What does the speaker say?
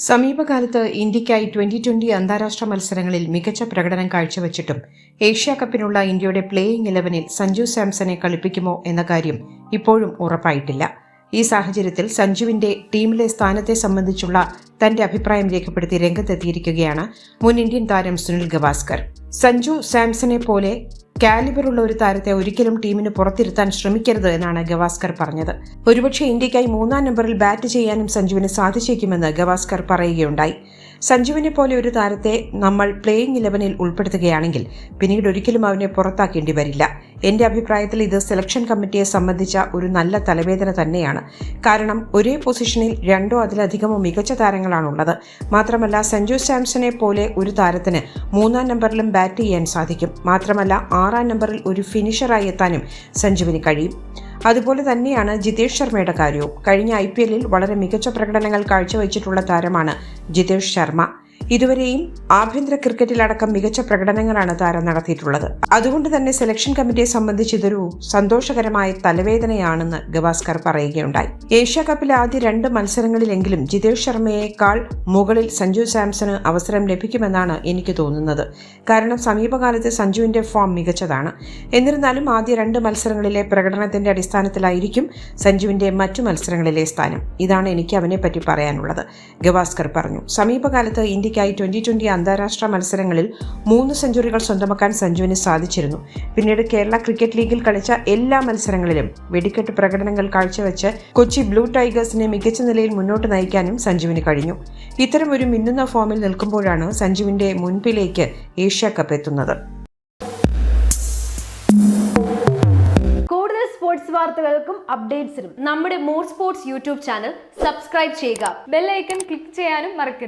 സമീപകാലത്ത് ഇന്ത്യയ്ക്കായി twenty twenty അന്താരാഷ്ട്ര മത്സരങ്ങളിൽ മികച്ച പ്രകടനം കാഴ്ചവെച്ചിട്ടും ഏഷ്യ കപ്പിനുള്ള ഇന്ത്യയുടെ പ്ലേയിംഗ് ഇലവനിൽ സഞ്ജു സാംസനെ കളിപ്പിക്കുമോ എന്ന കാര്യം ഇപ്പോഴും ഉറപ്പായിട്ടില്ല. ഈ സാഹചര്യത്തിൽ സഞ്ജുവിന്റെ ടീമിലെ സ്ഥാനത്തെ സംബന്ധിച്ചുള്ള തന്റെ അഭിപ്രായം രേഖപ്പെടുത്തി രംഗത്തെത്തിയിരിക്കുകയാണ് മുൻ ഇന്ത്യൻ താരം സുനിൽ ഗവാസ്കർ. സഞ്ജു സാംസനെ പോലെ കാലിബറുള്ള ഒരു താരത്തെ ഒരിക്കലും ടീമിന് പുറത്തിരുത്താൻ ശ്രമിക്കരുത് എന്നാണ് ഗവാസ്കർ പറഞ്ഞത്. ഒരുപക്ഷെ ഇന്ത്യയ്ക്കായി മൂന്നാം നമ്പറിൽ ബാറ്റ് ചെയ്യാനും സഞ്ജുവിന് സാധിച്ചേക്കുമെന്ന് ഗവാസ്കർ പറയുകയുണ്ടായി. സഞ്ജുവിനെ പോലെ ഒരു താരത്തെ നമ്മൾ പ്ലേയിങ് ഇലവനിൽ ഉൾപ്പെടുത്തുകയാണെങ്കിൽ പിന്നീട് ഒരിക്കലും അവനെ പുറത്താക്കേണ്ടി വരില്ല. എന്റെ അഭിപ്രായത്തിൽ ഇത് സെലക്ഷൻ കമ്മിറ്റിയെ സംബന്ധിച്ച ഒരു നല്ല തലവേദന തന്നെയാണ്. കാരണം ഒരേ പൊസിഷനിൽ രണ്ടോ അതിലധികമോ മികച്ച താരങ്ങളാണുള്ളത് മാത്രമല്ല സഞ്ജു സാംസനെ പോലെ ഒരു താരത്തിന് മൂന്നാം നമ്പറിലും ബാറ്റ് ചെയ്യാൻ സാധിക്കും. മാത്രമല്ല ആറാം നമ്പറിൽ ഒരു ഫിനിഷറായി എത്താനും സഞ്ജുവിന് കഴിയും. അതുപോലെ തന്നെയാണ് ജിതേഷ് ശർമ്മയുടെ കാര്യവും. കഴിഞ്ഞ ഐ വളരെ മികച്ച പ്രകടനങ്ങൾ കാഴ്ചവെച്ചിട്ടുള്ള താരമാണ് ജിതേഷ് ശർമ്മ. ഇതുവരെയും ആഭ്യന്തര ക്രിക്കറ്റിലടക്കം മികച്ച പ്രകടനങ്ങളാണ് താരം നടത്തിയിട്ടുള്ളത്. അതുകൊണ്ട് തന്നെ സെലക്ഷൻ കമ്മിറ്റിയെ സംബന്ധിച്ച് ഇതൊരു സന്തോഷകരമായ തലവേദനയാണെന്ന് ഗവാസ്കർ പറയുകയുണ്ടായി. ഏഷ്യ കപ്പിലെ ആദ്യ രണ്ട് മത്സരങ്ങളിലെങ്കിലും ജിതേഷ് ശർമ്മയേക്കാൾ മുകളിൽ സഞ്ജു സാംസന് അവസരം ലഭിക്കുമെന്നാണ് എനിക്ക് തോന്നുന്നത്. കാരണം സമീപകാലത്ത് സഞ്ജുവിന്റെ ഫോം മികച്ചതാണ്. എന്നിരുന്നാലും ആദ്യ രണ്ട് മത്സരങ്ങളിലെ പ്രകടനത്തിന്റെ അടിസ്ഥാനത്തിലായിരിക്കും സഞ്ജുവിന്റെ മറ്റു മത്സരങ്ങളിലെ സ്ഥാനം. ഇതാണ് എനിക്ക് അവനെപ്പറ്റി പറയാനുള്ളത്. ഗവാസ്കർ പറഞ്ഞു സമീപകാലത്ത് ഇന്ത്യക്കായി ട്വന്റി ട്വന്റി അന്താരാഷ്ട്ര മത്സരങ്ങളിൽ മൂന്ന് സെഞ്ചുറികൾ സ്വന്തമാക്കാൻ സഞ്ജുവിന് സാധിച്ചിരുന്നു. പിന്നീട് കേരള ക്രിക്കറ്റ് ലീഗിൽ കളിച്ച എല്ലാ മത്സരങ്ങളിലും വെടിക്കെട്ട് പ്രകടനങ്ങൾ കാഴ്ചവെച്ച് കൊച്ചി ബ്ലൂ ടൈഗേഴ്സിനെ മികച്ച നിലയിൽ മുന്നോട്ട് നയിക്കാനും സഞ്ജുവിന് കഴിഞ്ഞു. ഇത്തരം ഒരു മിന്നുന്ന ഫോമിൽ നിൽക്കുമ്പോഴാണ് സഞ്ജുവിന്റെ മുൻപിലേക്ക് ഏഷ്യ കപ്പ് എത്തുന്നത്. സ്പോർട്സ് വാർത്തകൾക്കും അപ്ഡേറ്റ്സിനും നമ്മുടെ more sports YouTube channel subscribe ചെയ്യുക. ബെല്ലൈക്കൺ ക്ലിക്ക് ചെയ്യാനും മറക്കരുത്.